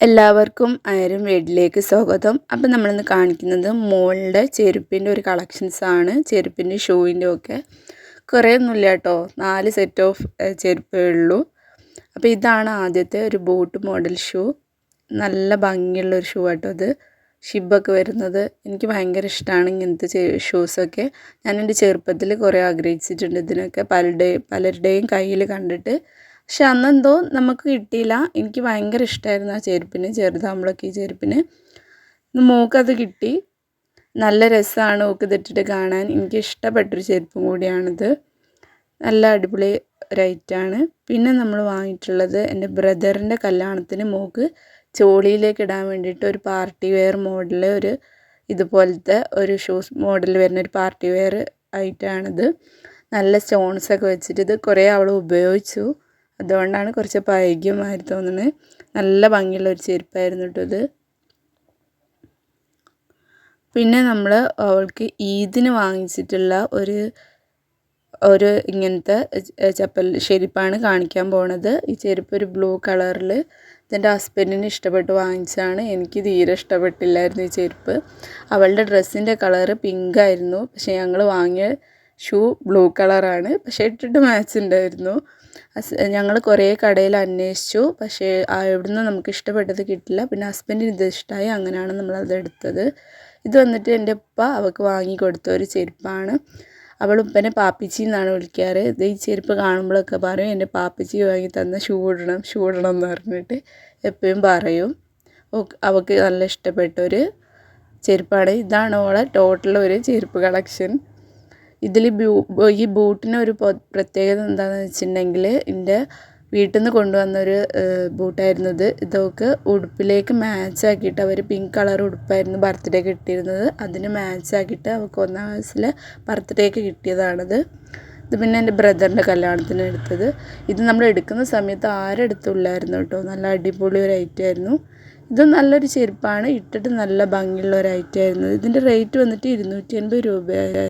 എല്ലാവർക്കും ആയിരം വീട്ടിലേക്ക് സ്വാഗതം. അപ്പം നമ്മളിന്ന് കാണിക്കുന്നത് മോളുടെ ചെരുപ്പിന്റെ ഒരു കളക്ഷൻസാണ് ചെരുപ്പിന്റെ ഷൂവിന്റെ ഒക്കെ. കുറേ ഒന്നുമില്ല കേട്ടോ. നാല് സെറ്റ് ഓഫ് ചെരുപ്പേ ഉള്ളൂ. അപ്പോൾ ഇതാണ് ആദ്യത്തെ ഒരു ബോട്ട് മോഡൽ ഷൂ നല്ല ഭംഗിയുള്ള ഒരു ഷൂ ആട്ടോ അത് ഷിബൊക്കെ വരുന്നത് എനിക്ക് ഭയങ്കര ഇഷ്ടമാണ് ഇങ്ങനത്തെ ഷൂസൊക്കെ ഞാൻ എന്റെ ചെറുപ്പത്തിൽ കുറേ ആഗ്രഹിച്ചിട്ടുണ്ട് ഇതിനൊക്കെ. പലരുടെയും പലരുടെയും കയ്യിൽ കണ്ടിട്ട് പക്ഷെ അന്നെന്തോ നമുക്ക് കിട്ടിയില്ല. എനിക്ക് ഭയങ്കര ഇഷ്ടമായിരുന്നു ആ ചെരുപ്പിന് ചെറുതാകുമ്പോഴൊക്കെ ഈ ചെരുപ്പിന്. മോക്കത് കിട്ടി. നല്ല രസമാണ് ഓക്ക് ഇതിട്ടിട്ട് കാണാൻ. എനിക്ക് ഇഷ്ടപ്പെട്ടൊരു ചെരുപ്പും കൂടിയാണിത്. നല്ല അടിപൊളി റൈറ്റാണ് പിന്നെ നമ്മൾ വാങ്ങിയിട്ടുള്ളത് എന്റെ ബ്രദറിന്റെ കല്യാണത്തിന് മോക്ക് ചോളിയിലേക്ക് ഇടാൻ വേണ്ടിയിട്ട് ഒരു പാർട്ടി വെയർ മോഡൽ ഒരു ഇതുപോലത്തെ ഒരു ഷൂസ് മോഡൽ വരുന്ന ഒരു പാർട്ടി വെയർ ആയിട്ടാണിത് നല്ല സ്റ്റോൺസൊക്കെ വെച്ചിട്ട് ഇത് കുറേ അവൾ ഉപയോഗിച്ചു. അതുകൊണ്ടാണ് കുറച്ച് പഴകിയമാതിരി തോന്നുന്നത് നല്ല ഭംഗിയുള്ള ഒരു ചെരുപ്പായിരുന്നു കേട്ടോ ഇത്. പിന്നെ നമ്മൾ അവൾക്ക് ഈദിന് വാങ്ങിച്ചിട്ടുള്ള ഒരു ഒരു ഇങ്ങനത്തെ ചപ്പൽ ചെരുപ്പാണ് കാണിക്കാൻ പോണത്. ഈ ചെരുപ്പ് ഒരു ബ്ലൂ കളറിൽ ഇതെന്റെ ഹസ്ബൻഡിന് ഇഷ്ടപ്പെട്ട് വാങ്ങിച്ചതാണ്. എനിക്ക് തീരെ ഇഷ്ടപ്പെട്ടില്ലായിരുന്നു ഈ ചെരുപ്പ്. അവളുടെ ഡ്രസ്സിന്റെ കളറ് പിങ്ക് ആയിരുന്നു. പക്ഷേ ഞങ്ങൾ വാങ്ങിയ ഷൂ ബ്ലൂ കളറാണ്. പക്ഷേ ഇട്ടിട്ട് മാച്ച് ഉണ്ടായിരുന്നു. ഞങ്ങൾ കുറേ കടയിൽ അന്വേഷിച്ചു. പക്ഷേ എവിടുന്ന് നമുക്ക് ഇഷ്ടപ്പെട്ടത് കിട്ടില്ല. പിന്നെ ഹസ്ബൻഡിന് ഇത് ഇഷ്ടമായി അങ്ങനെയാണ് നമ്മളത് എടുത്തത് ഇത് വന്നിട്ട് എന്റെ ഉപ്പ അവൾക്ക് വാങ്ങി കൊടുത്ത ഒരു ചെരുപ്പാണ്. അവൾ ഉപ്പനെ പാപ്പിച്ചി എന്നാണ് വിളിക്കാറ്. ഇത് ഈ ചെരുപ്പ് കാണുമ്പോഴൊക്കെ പറയും എന്റെ പാപ്പിച്ചി വാങ്ങി തന്ന ഷൂ ഇടണം ഷൂ ഇടണം എന്ന് പറഞ്ഞിട്ട് എപ്പോഴും പറയും. അവൾക്ക് നല്ല ഇഷ്ടപ്പെട്ട ഒരു ചെരുപ്പാണ്. ഇതാണ് ഓളെ ടോട്ടൽ ഒരു ചെരുപ്പ് കളക്ഷൻ. ഇതിൽ ഈ ബൂട്ടിന് ഒരു പ്രത്യേകത എന്താണെന്ന് വെച്ചിട്ടുണ്ടെങ്കിൽ എന്റെ വീട്ടിൽ നിന്ന് കൊണ്ടുവന്നൊരു ബൂട്ടായിരുന്നു ഇത്. ഇതൊക്കെ ഉടുപ്പിലേക്ക് മാച്ച് ആക്കിയിട്ട് അവർ പിങ്ക് കളർ ഉടുപ്പായിരുന്നു ബർത്ത്ഡേക്ക് കിട്ടിയിരുന്നത്. അതിന് മാച്ച് ആക്കിയിട്ട് അവൾക്ക് ഒന്നാം വയസ്സിൽ ബർത്ത്ഡേക്ക് കിട്ടിയതാണിത്. ഇത് പിന്നെ എന്റെ ബ്രദറിന്റെ കല്യാണത്തിന് എടുത്തത്. ഇത് നമ്മൾ എടുക്കുന്ന സമയത്ത് ആരും എടുത്തുള്ളായിരുന്നു കേട്ടോ. നല്ല അടിപൊളി ഒരു ഐറ്റം ആയിരുന്നു. ഇത് നല്ലൊരു ചെരുപ്പാണ്. ഇട്ടിട്ട് നല്ല ഭംഗിയുള്ള ഒരു ഐറ്റം ആയിരുന്നു. ഇതിന്റെ റേറ്റ് വന്നിട്ട് ഇരുന്നൂറ്റി അൻപത് രൂപയായിരുന്നു